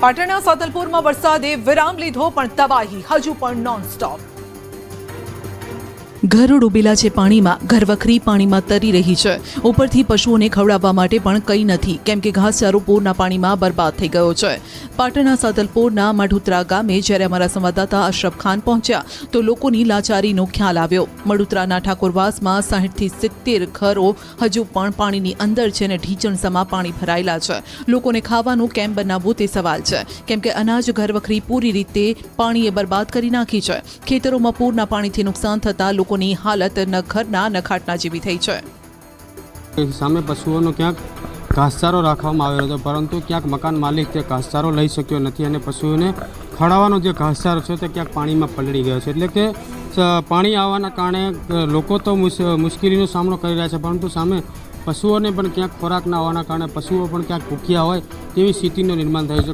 પાટણના સાતલપુરમાં વરસાદે વિરામ લીધો પણ તબાહી હજુ પણ નોનસ્ટોપ ઘરો ડૂબેલા છે પાણીમાં. ઘરવખરી પાણીમાં તરી રહી છે. ઉપરથી પશુઓને ખવડાવવા માટે પણ કંઈ નથી. કેમ કે ઘાસચારો પૂરના પાણીમાં બરબાદ થઈ ગયો છે. પાટણના સાદલપુરના મઢુત્રા ગામે જ્યારે અમારા સંવાદદાતા અશરફ ખાન પહોંચ્યા, તો લોકોની લાચારીનો ખ્યાલ આવ્યો. મડુતરાના ઠાકોરવાસમાં સાહીઠથી સિત્તેર ઘરો હજુ પણ પાણીની અંદર છે અને ઢીચણસમાં પાણી ભરાયેલા છે. લોકોને ખાવાનું કેમ બનાવવું તે સવાલ છે. કેમ કે અનાજ ઘરવખરી પૂરી રીતે પાણીએ બરબાદ કરી નાખી છે. ખેતરોમાં પૂરના પાણીથી નુકસાન થતાં લોકોની હાલત ન ઘરના ન જેવી થઈ છે. સામે પશુઓનો ક્યાંક ઘાસચારો રાખવામાં આવ્યો હતો, પરંતુ ક્યાંક મકાન માલિક તે ઘાસચારો લઈ શક્યો નથી અને પશુઓને ખડાવવાનો જે ઘાસચારો છે તે ક્યાંક પાણીમાં પલળી ગયો છે. એટલે કે પાણી આવવાના કારણે લોકો તો મુશ- મુશ્કેલીનો સામનો કરી રહ્યા છે, પરંતુ સામે પશુઓને પણ ક્યાંક ખોરાક ના હોવાના કારણે પશુઓ પણ ક્યાંક ભૂખ્યા હોય તેવી સ્થિતિનું નિર્માણ થયું છે.